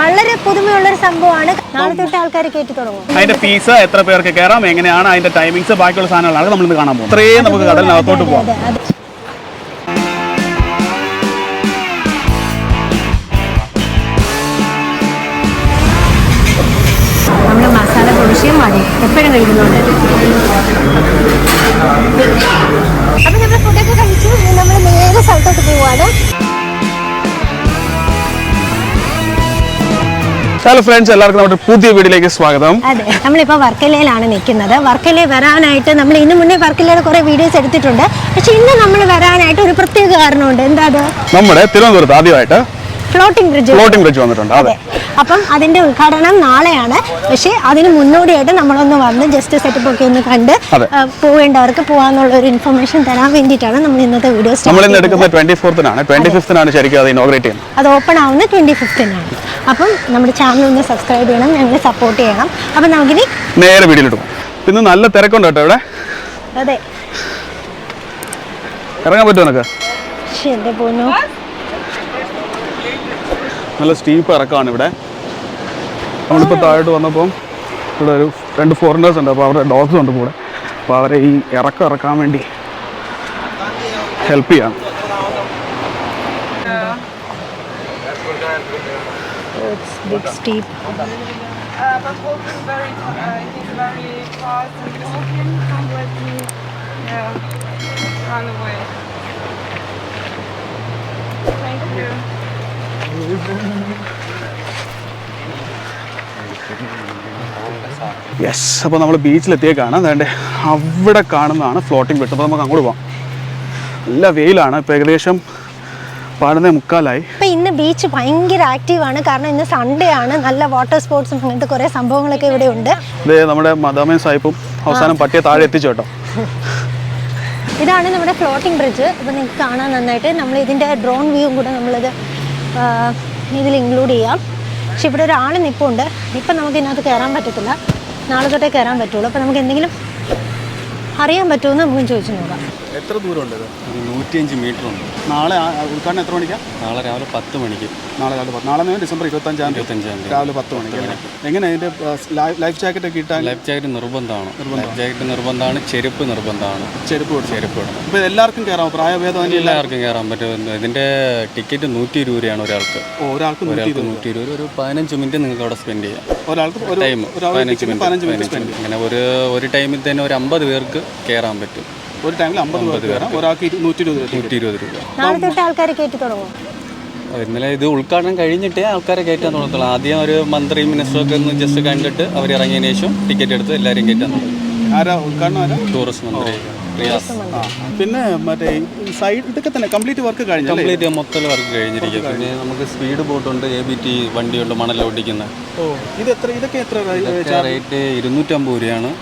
വളരെ പുതുമയുള്ള ഒരു സംഭവമാണ്. നാളെ തൊട്ട് ആൾക്കാർ കേട്ടു തുടങ്ങും. അതിന്റെ ഫീസ് എത്ര പേർക്ക് കയറാം എങ്ങനെയാണ് അതിന്റെ ടൈമിങ്സ് ബാക്കിയുള്ള സാധനങ്ങളാണ് നമ്മൾ ഇന്ന് കാണാൻ പോകും ഇത്രയും നമുക്ക് കടലിനകത്തോട്ട് പോകാം മതി. എപ്പോഴും കഴിക്കുന്നുണ്ട്. അപ്പൊ നമ്മൾ ഫുഡൊക്കെ കഴിച്ചു നമ്മൾ നേരെ സ്ഥലത്തോട്ട് പോവാണ്. ഹലോ ഫ്രണ്ട്സ് എല്ലാവർക്കും നമ്മുടെ പുതിയ വീഡിയോയിലേക്ക് സ്വാഗതം. അതെ നമ്മളിപ്പോൾ വർക്കലയിലാണ് നിൽക്കുന്നത്. വർക്കലയിൽ വരാനായിട്ട് നമ്മൾ ഇന്ന് മുന്നേ വർക്കലയുടെ കുറേ വീഡിയോസ് എടുത്തിട്ടുണ്ട്. പക്ഷെ ഇന്ന് നമ്മൾ വരാനായിട്ട് ഒരു പ്രത്യേക കാരണമുണ്ട്. എന്താ അത്? നമ്മുടെ തിരുവനന്തപുരത്ത് ആദ്യമായിട്ട് ഫ്ലോട്ടിംഗ് ബ്രിഡ്ജ് ഫ്ലോട്ടിംഗ് ബ്രിഡ്ജ് വന്നിട്ടുണ്ട്. അതെ. അപ്പം അതിന്റെ ഉദ്ഘാടനം നാളെയാണ്. പക്ഷേ അതിന് മുന്നോടിയായിട്ട് നമ്മളൊന്ന് വന്ന് ജസ്റ്റ് സെറ്റപ്പ് ഒക്കെ ഒന്ന് കണ്ട് പോകേണ്ടവർക്ക് പോവാന്നുള്ള പോവേണ്ടവർക്ക് ഒരു ഇൻഫർമേഷൻ തരാൻ വേണ്ടിയിട്ടാണ് നമ്മൾ ഇന്നത്തെ വീഡിയോ നമ്മൾ ഇന്ന് എടുക്കുന്നത് ട്വന്റി ഫോർത്തിനാണ് ട്വന്റി ഫിഫ്തിനാണ് ശരിക്കും അത് ഇനോഗ്രേറ്റ് ചെയ്യുന്നത്. അത് ഓപ്പൺ ആവുന്ന ട്വന്റി ഫിഫ്തിനാണ് അപ്പം നമ്മുടെ ചാനൽ ഒന്ന് സബ്സ്ക്രൈബ് ചെയ്യണം ഞങ്ങളെ സപ്പോർട്ട് ചെയ്യണം. അപ്പം നമുക്കിനി നേരെ വീഡിയോ പോകും പിന്നെ നല്ല തിരക്കുണ്ട് കേട്ടോ ഇവിടെ. അതെ. ഇറങ്ങാൻ പറ്റുമോ നിനക്ക്? നല്ല സ്റ്റീപ്പ് ഇറക്കമാണ് ഇവിടെ. നമ്മളിപ്പോൾ താഴോട്ട് വന്നപ്പോൾ ഇവിടെ ഒരു രണ്ട് ഫോറിനേഴ്സ് ഉണ്ട് അപ്പോൾ അവരുടെ ഡോഗ്സ് ഉണ്ട് കൂടെ അപ്പോൾ അവരെ ഈ ഇറക്കം ഇറക്കാൻ വേണ്ടി ഹെൽപ്പ് ചെയ്യാം big steep Uh, but walking very, uh, he's very fast and walking, don't let me, yeah, run away. Thank you. Yes അപ്പോൾ നമ്മൾ ബീച്ചിലെത്തിയേക്കാണ് അതുകൊണ്ട് അവിടെ കാണുന്നതാണ് ഫ്ലോട്ടിംഗ് ബെഡ് അപ്പോൾ നമുക്ക് അങ്ങോട്ട് പോകാം നല്ല വെയിലാണ്. ഇപ്പോൾ ഏകദേശം പാടുന്നേ മുക്കാലായി. ഇപ്പൊ ഇന്ന് ബീച്ച് ഭയങ്കര ആക്റ്റീവ് ആണ്. കാരണം ഇന്ന് സൺഡേ ആണ്. നല്ല വാട്ടർ സ്പോർട്സും അങ്ങനത്തെ കുറെ സംഭവങ്ങളൊക്കെ ഇവിടെ ഉണ്ട്. ഇത് നമ്മുടെ മദാമേ സായിപ്പും അവസാനം പട്ടിയെ താഴെ എത്തിച്ചു കേട്ടോ. ഇതാണ് നമ്മുടെ ഫ്ലോട്ടിംഗ് ബ്രിഡ്ജ് അപ്പോൾ നിങ്ങൾക്ക് കാണാൻ നന്നായിട്ട് നമ്മൾ ഇതിന്റെ ഡ്രോൺ വ്യൂ കൂടെ നമ്മളിത് ഇതിൽ ഇൻക്ലൂഡ് ചെയ്യാം. പക്ഷെ ഇവിടെ ഒരാൾ നിൽപ്പുണ്ട് ഇപ്പം നമുക്ക് ഇതിനകത്ത് കയറാൻ പറ്റത്തില്ല. നാളെ തൊട്ടേ കയറാൻ പറ്റുള്ളൂ. അപ്പോൾ നമുക്ക് എന്തെങ്കിലും അറിയാൻ പറ്റുമെന്ന് നമുക്ക് ചോദിച്ചു നോക്കാം. എത്ര ദൂരമുണ്ട് ഇത്? ഒരു നൂറ്റിയഞ്ച് മീറ്റർ ഉണ്ട്. നാളെ ആ- ഉദ്ഘാടനം എത്ര മണിക്കാണ് നാളെ രാവിലെ പത്ത് മണിക്ക്. നാളെ രാവിലെ പത്ത് നാളെ എന്ന് ഡിസംബർ ഇരുപത്തഞ്ചാം തീയതി. ഇരുപത്തഞ്ചാം തീയതി. രാവിലെ പത്ത് മണിക്ക് അല്ലേ? എങ്ങനെ അതിന്റെ ലൈഫ് ജാക്കറ്റ് ഒക്കെ ഇട്ടാൽ ലൈഫ് ജാക്കറ്റ് നിർബന്ധമാണ്. ലൈഫ് ജാക്കറ്റ് നിർബന്ധമാണ് ചെരുപ്പ് നിർബന്ധമാണ്. ചെരുപ്പ് കൊടുക്കും ചെരുപ്പ് ഇടണം അപ്പോൾ എല്ലാവർക്കും കയറാം പ്രായഭേദം എല്ലാവർക്കും കയറാൻ പറ്റും. ഇതിന്റെ ടിക്കറ്റ് നൂറ്റി ഇരുപത് രൂപയാണ് ഒരാൾക്ക്. ഒരാൾക്ക് നൂറ്റി ഒരാൾക്ക് നൂറ്റി ഇരുപത് ഒരു പതിനഞ്ച് മിനിറ്റ് നിങ്ങൾക്ക് അവിടെ സ്പെൻഡ് ചെയ്യാം. ഒരാൾക്ക് ഒരു ടൈം പതിനഞ്ച് മിനിറ്റ്. പതിനഞ്ച് മിനിറ്റ് അങ്ങനെ ഒരു ഒരു ടൈമിൽ തന്നെ ഒരു അമ്പത് പേർക്ക് കയറാൻ പറ്റും. ഒരു ടൈമിൽ അമ്പത് പേർക്ക് കയറാം. ഒരാൾക്ക് നൂറ്റി ഇരുപത് രൂപ നൂറ്റി ഇരുപത് രൂപ. നാളെ തൊട്ട് ആൾക്കാർ കയറ്റി തുടങ്ങും ഇന്നലെ ഇത് ഉദ്ഘാടനം കഴിഞ്ഞിട്ടേ ആൾക്കാരെ കയറ്റാൻ തുടങ്ങത്തുള്ളൂ. ആദ്യം ഒരു മന്ത്രി മിനിസ്റ്ററൊക്കെ ഒന്ന് ജസ്റ്റ് കണ്ടിട്ട് അവർ ഇറങ്ങിയതിന് ശേഷം ടിക്കറ്റ് എടുത്ത് എല്ലാവരും കയറ്റാൻ തുടങ്ങി. ആരാ? ഉദ്ഘാടനം ആരാ? ടൂറിസ്റ്റ് മന്ത്രി പിന്നെ മറ്റേ സൈഡ് ഇതൊക്കെ തന്നെ കംപ്ലീറ്റ് വർക്ക് കഴിഞ്ഞു കംപ്ലീറ്റ് മൊത്തം വർക്ക് കഴിഞ്ഞിരിക്കും. പിന്നെ നമുക്ക് സ്പീഡ് ബോട്ടുണ്ട് എ ബി ടി വണ്ടിയുണ്ട് മണൽ ഓടിക്കുന്നത് ഓ ഇത് എത്ര ഇതൊക്കെ എത്ര റേറ്റ് ഇരുന്നൂറ്റമ്പത് രൂപയാണ്.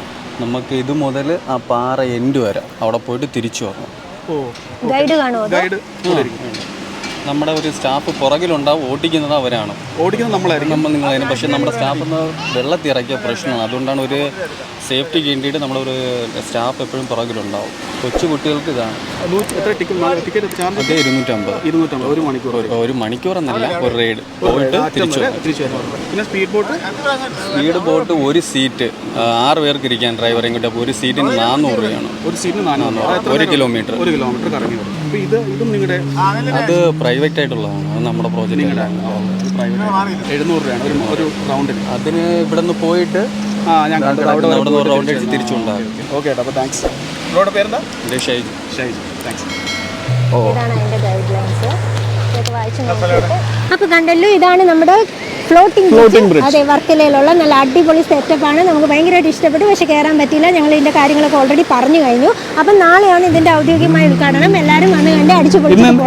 നമുക്ക് ഇത് മുതൽ ആ പാറ എൻഡ് വരെ. അവിടെ പോയിട്ട് തിരിച്ചു വരണം. ഓ ഗൈഡ് കാണുമോ? ഗൈഡ് നമ്മുടെ ഒരു സ്റ്റാഫ് പുറകിലുണ്ടാവും ഓടിക്കുന്നത് അവരാണ്. ഓടിക്കുന്നത് നമ്മളായിരിക്കും. നമ്മൾ നിങ്ങളായിരുന്നു പക്ഷേ നമ്മുടെ സ്റ്റാഫ് ഒന്ന് വെള്ളത്തിൽ ഇറക്കിയ പ്രശ്നമാണ്. അതുകൊണ്ടാണ് ഒരു സേഫ്റ്റിക്ക് വേണ്ടിയിട്ട് നമ്മളൊരു സ്റ്റാഫ് എപ്പോഴും പുറകിലുണ്ടാവും. കൊച്ചു കുട്ടികൾക്ക് ഇതാണ് അതേ ഇരുന്നൂറ്റമ്പത്. ഇരുന്നൂറ്റമ്പത് ഒരു മണിക്കൂർ ഒരു ഒരു മണിക്കൂറെന്നല്ല ഒരു റൈഡ് പോയിട്ട് തിരിച്ചു പിന്നെ സ്പീഡ് ബോട്ട് സ്പീഡ് ബോട്ട് ഒരു സീറ്റ് ആറ് പേർക്ക് ഇരിക്കാൻ ഡ്രൈവറെയും കിട്ടും ഒരു സീറ്റിന് നാനൂറ് രൂപയാണ്. ഒരു സീറ്റിന് നാനൂറ് ഒരു കിലോമീറ്റർ ഒരു കിലോമീറ്റർ കറങ്ങി അപ്പോൾ ഇത് ഇതും നിങ്ങളുടെ അത് പ്രൈവറ്റ് ആയിട്ടുള്ളതാണ്. അത് നമ്മുടെ പ്രോജക്റ്റ് പ്രൈവറ്റ് എഴുന്നൂറ് രൂപയാണ്. ഒരു ഒരു റൗണ്ടിന് അതിന് ഇവിടെ നിന്ന് പോയിട്ട് ആ ഞാൻ കണ്ടത് അവിടെ അവിടെ നിന്ന് റൗണ്ട് അടിച്ച് തിരിച്ചുണ്ടാകും ഓക്കെ ഏട്ടാ അപ്പോൾ താങ്ക്സ് നിങ്ങളുടെ പേരെന്താ? എന്റെ ഷൈജു. ഷൈജു. താങ്ക്സ് ഇതാണ് അതിന്റെ ഗൈഡ് ലൈൻസ് വായിച്ചു അപ്പോൾ അപ്പൊ കണ്ടല്ലോ ഇതാണ് നമ്മുടെ ഫ്ലോട്ടിംഗ് ബ്രിഡ്ജ് അതെ വർക്കലയിലുള്ള നല്ല അടിപൊളി സെറ്റപ്പ് ആണ്. നമുക്ക് ഭയങ്കരമായിട്ട് ഇഷ്ടപ്പെട്ടു. പക്ഷെ കയറാൻ പറ്റിയില്ല. ഞങ്ങൾ ഇതിന്റെ കാര്യങ്ങളൊക്കെ ഓൾറെഡി പറഞ്ഞു കഴിഞ്ഞു. അപ്പം നാളെയാണ് ഇതിന്റെ ഔദ്യോഗികമായ ഉദ്ഘാടനം. എല്ലാവരും വന്ന് കണ്ട് അടിച്ചു പൊളിച്ചിട്ട് ഡിസംബർ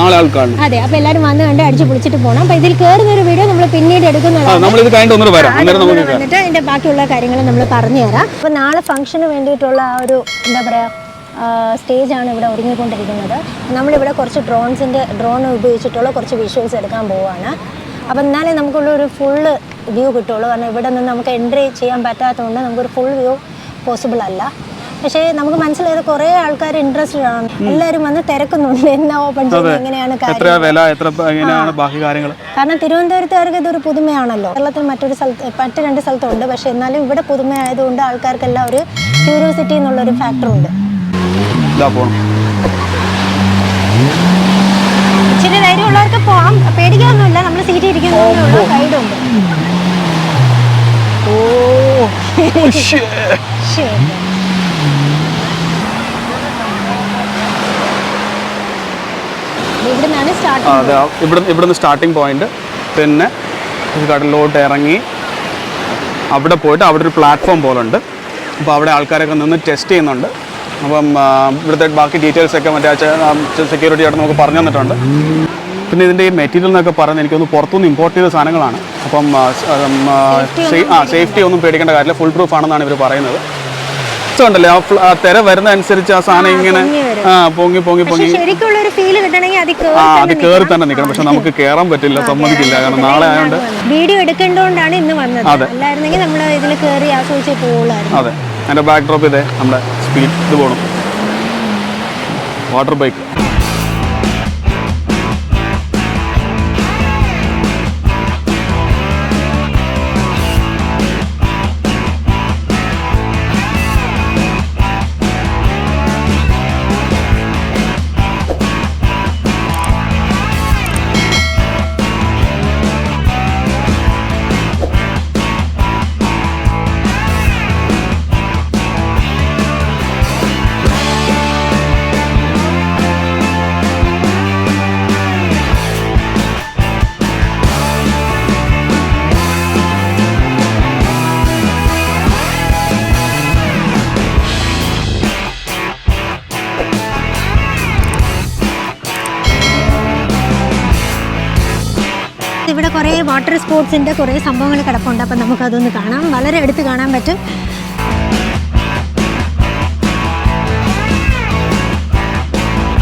നാളെ അതെ അപ്പൊ എല്ലാവരും വന്ന് കണ്ട് അടിച്ചു പൊളിച്ചിട്ട് പോകണം അപ്പൊ ഇതിൽ കയറുന്ന ഒരു വീഡിയോ നമ്മൾ പിന്നീട് എടുക്കുന്നതാണ്. വന്നിട്ട് അതിന്റെ ബാക്കിയുള്ള കാര്യങ്ങൾ നമ്മൾ പറഞ്ഞു തരാം അപ്പൊ നാളെ ഫംഗ്ഷന് വേണ്ടിയിട്ടുള്ള ആ ഒരു എന്താ പറയാ സ്റ്റേജ് ആണ് ഇവിടെ ഒരുങ്ങിക്കൊണ്ടിരിക്കുന്നത്. നമ്മളിവിടെ കുറച്ച് ഡ്രോൺസിന്റെ ഡ്രോൺ ഉപയോഗിച്ചിട്ടുള്ള കുറച്ച് വിഷ്വൽസ് എടുക്കാൻ പോവുകയാണ് അപ്പം എന്നാലേ നമുക്കുള്ള ഒരു ഫുള്ള് വ്യൂ കിട്ടുള്ളൂ. കാരണം ഇവിടെ നിന്ന് നമുക്ക് എൻട്രി ചെയ്യാൻ പറ്റാത്തതുകൊണ്ട് നമുക്കൊരു ഫുൾ വ്യൂ പോസിബിൾ അല്ല. പക്ഷേ നമുക്ക് മനസ്സിലായത് കുറേ ആൾക്കാർ ഇൻട്രസ്റ്റഡ് ആണ്. എല്ലാവരും വന്ന് തിരക്കുന്നുണ്ട്. എന്നാ ഓപ്പൺ ചെയ്യുന്നത് എങ്ങനെയാണ് കാരണം തിരുവനന്തപുരത്തുകാർക്ക് ഇതൊരു പുതുമയാണല്ലോ. കേരളത്തിൽ മറ്റൊരു സ്ഥലത്ത് മറ്റു രണ്ട് സ്ഥലത്തുണ്ട്. പക്ഷെ എന്നാലും ഇവിടെ പുതുമയായതുകൊണ്ട് ആൾക്കാർക്കെല്ലാം ഒരു ക്യൂരിയോസിറ്റി എന്നുള്ളൊരു ഫാക്ടർ ഉണ്ട്. ഇതാ പോണം. ഇച്ചിരി ധൈര്യമുള്ളവർക്ക് പോവാം. പേടിക്കാനൊന്നുമില്ല. നമ്മൾ സീറ്റ് ഇരിക്കുന്നതിനുള്ള സൈഡുണ്ട്. ഓ അതെ ആ, ഇവിടെ ഇവിടുന്ന് സ്റ്റാർട്ടിങ് പോയിന്റ് പിന്നെ കടലിലോട്ട് ഇറങ്ങി അവിടെ പോയിട്ട് അവിടെ ഒരു പ്ലാറ്റ്ഫോം പോലെ ഉണ്ട് അപ്പോൾ അവിടെ ആൾക്കാരൊക്കെ നിന്ന് ടെസ്റ്റ് ചെയ്യുന്നുണ്ട്. അപ്പം ഇവിടുത്തെ ബാക്കി ഡീറ്റെയിൽസ് ഒക്കെ മറ്റേ സെക്യൂരിറ്റി ആയിട്ട് നമുക്ക് പറഞ്ഞു തന്നിട്ടുണ്ട്. പിന്നെ ഇതിന്റെ ഈ മെറ്റീരിയൽ എന്നൊക്കെ പറഞ്ഞ് എനിക്കൊന്ന് പുറത്തുനിന്ന് ഇമ്പോർട്ട് ചെയ്ത സാധനങ്ങളാണ്. അപ്പം ആ, സേഫ്റ്റി ഒന്നും പേടിക്കേണ്ട കാര്യമില്ല. ഫുൾ പ്രൂഫ് ആണെന്നാണ് ഇവർ പറയുന്നത്. ഉണ്ടല്ലേ ആ തിര വരുന്ന അനുസരിച്ച് ആ സാധനം ഇങ്ങനെ. ആ പൊങ്ങി പൊങ്ങി പൊങ്ങി. ആ അത് കയറി തന്നെ നിൽക്കണം പക്ഷെ നമുക്ക് കേറാൻ പറ്റില്ല സമ്മതിക്കില്ല. കാരണം നാളെ ആയതുകൊണ്ട് വീഡിയോ എടുക്കേണ്ടോണ്ടാണ് ഇന്ന് വന്നത്. അല്ലായിരുന്നെങ്കിൽ നമ്മൾ ഇതിൽ കേറി ആസ്വദിച്ച് പോവുള്ളായിരുന്നു. അതെ. അതിന്റെ ബാക്ക് ഡ്രോപ്പ് ഇതേ നമ്മുടെ സ്പീഡ് ഇത് പോകണം വാട്ടർ ബൈക്ക്. വാട്ടർ സ്പോർട്സിന്റെ കുറേ സംഭവങ്ങൾ കിടപ്പുണ്ട്. അപ്പം നമുക്കതൊന്ന് കാണാം. വളരെ അടുത്ത് കാണാൻ പറ്റും.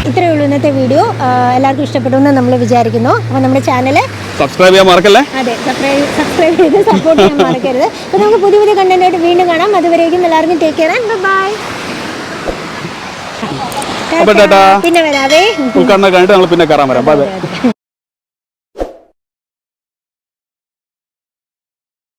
ഇത്രയേ ഉള്ളൂ ഇന്നത്തെ വീഡിയോ. എല്ലാവർക്കും ഇഷ്ടപ്പെട്ടു എന്ന് നമ്മൾ വിചാരിക്കുന്നു. അപ്പോൾ നമ്മുടെ ചാനൽ സബ്സ്ക്രൈബ് ചെയ്യാൻ മറക്കല്ലേ? അതെ സബ്സ്ക്രൈബ് സബ്സ്ക്രൈബ് ചെയ്ത് സപ്പോർട്ട് ചെയ്യാൻ മറക്കരുത്. അപ്പോൾ നമുക്ക് പുതിയ പുതിയ കണ്ടന്റായിട്ട് വീണ്ടും കാണാം. അതുവരേക്കും എല്ലാവർക്കും ടേക്ക് കെയർ ആൻഡ് ബൈ. പിന്നെ വരാവേ. ഉൾക്കാടനെ കഴിഞ്ഞിട്ട് നമ്മൾ പിന്നെ കയറാൻ വരാം. ബൈ